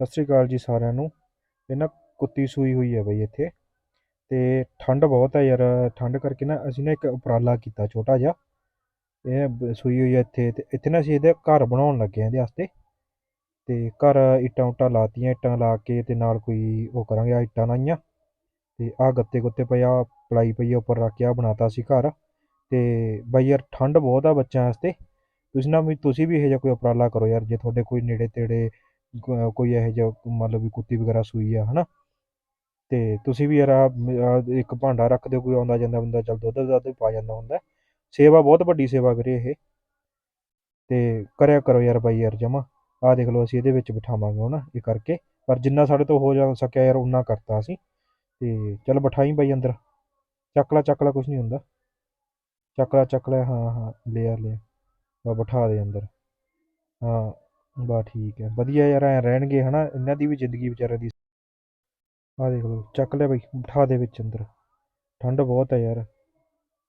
ਸਤਿ ਸ਼੍ਰੀ ਅਕਾਲ ਜੀ ਸਾਰਿਆਂ ਨੂੰ। ਇਹ ਨਾ ਕੁੱਤੀ ਸੂਈ ਹੋਈ ਹੈ ਬਈ ਇੱਥੇ। ਤੇ ਠੰਡ ਬਹੁਤ ਹੈ ਯਾਰ, ਠੰਡ ਕਰਕੇ ਨਾ ਅਸੀਂ ਨਾ ਇੱਕ ਉਪਰਾਲਾ ਕੀਤਾ ਛੋਟਾ ਜਿਹਾ। ਇਹ ਸੂਈ ਹੋਈ ਹੈ ਇੱਥੇ ਤੇ ਇੱਥੇ ਨਾ ਅਸੀਂ ਇਹਦੇ ਘਰ ਬਣਾਉਣ ਲੱਗੇ ਹਾਂ ਇਹਦੇ ਵਾਸਤੇ। ਤੇ ਘਰ ਇੱਟਾਂ ਉੱਟਾਂ ਲਾਤੀਆਂ, ਇੱਟਾਂ ਲਾ ਕੇ ਤੇ ਨਾਲ ਕੋਈ ਉਹ ਕਰਾਂਗੇ ਆ ਇੱਟਾਂ ਲਾਈਆਂ। ਤੇ ਆ ਗੱਤੇ ਗੁੱਤੇ ਪਏ ਆ, ਪਲਾਈ ਪਈ ਉੱਪਰ ਰੱਖ ਕੇ ਆ ਬਣਾਤਾ ਸੀ ਘਰ। ਤੇ ਬਾਈ ਯਾਰ ਠੰਡ ਬਹੁਤ ਆ ਬੱਚਿਆਂ ਵਾਸਤੇ। ਤੁਸੀਂ ਨਾ ਵੀ, ਤੁਸੀਂ ਵੀ ਇਹੋ ਜਿਹਾ ਕੋਈ ਉਪਰਾਲਾ ਕਰੋ ਯਾਰ, ਜੇ ਤੁਹਾਡੇ ਕੋਈ ਨੇੜੇ ਤੇੜੇ ਕ- ਕੋਈ ਇਹੋ ਜਿਹਾ ਮਤਲਬ ਵੀ ਕੁੱਤੀ ਵਗੈਰਾ ਸੂਈ ਆ ਹੈ ਨਾ ਅਤੇ ਤੁਸੀਂ ਵੀ ਯਾਰ ਆਹ- ਇੱਕ ਭਾਂਡਾ ਰੱਖ ਦਿਓ, ਕੋਈ ਆਉਂਦਾ ਜਾਂਦਾ ਬੰਦਾ, ਚੱਲ ਦੁੱਧ ਦੱਧ ਪਾ ਜਾਂਦਾ ਹੁੰਦਾ। ਸੇਵਾ ਬਹੁਤ ਵੱਡੀ ਸੇਵਾ ਵੀਰੇ ਇਹ। ਅਤੇ ਕਰਿਆ ਕਰੋ ਯਾਰ ਬਾਈ ਯਾਰ ਜਮਾ। ਆਹ ਦੇਖ ਲਓ, ਅਸੀਂ ਇਹਦੇ ਵਿੱਚ ਬਿਠਾਵਾਂਗੇ ਹੁਣ ਇਹ ਕਰਕੇ। ਪਰ ਜਿੰਨਾ ਸਾਡੇ ਤੋਂ ਹੋ ਜਾ ਸਕਿਆ ਯਾਰ ਉਨਾ ਕਰਤਾ ਅਸੀਂ। ਅਤੇ ਚੱਲ ਬਿਠਾਈ ਬਾਈ ਅੰਦਰ। ਚੱਕਲਾ ਚੱਕਲਾ ਕੁਛ ਨਹੀਂ ਹੁੰਦਾ। ਚੱਕਲਾ ਚੱਕਲਾ, ਹਾਂ ਹਾਂ, ਲਿਆ ਲਿਆ। ਬਾ ਬਿਠਾ ਦੇ ਅੰਦਰ। ਹਾਂ। ਬਾ ਠੀਕ ਹੈ, ਵਧੀਆ ਯਾਰ, ਐ ਰਹਿਣਗੇ ਹਨਾ, ਇਹਨਾਂ ਦੀ ਵੀ ਜ਼ਿੰਦਗੀ ਵਿਚਾਰਿਆਂ ਦੀ। ਆਹ ਦੇਖ ਲਓ, ਚੱਕ ਲਿਆ ਬਈ, ਬਿਠਾ ਦੇ ਵਿੱਚ ਅੰਦਰ। ਠੰਡ ਬਹੁਤ ਹੈ ਯਾਰ।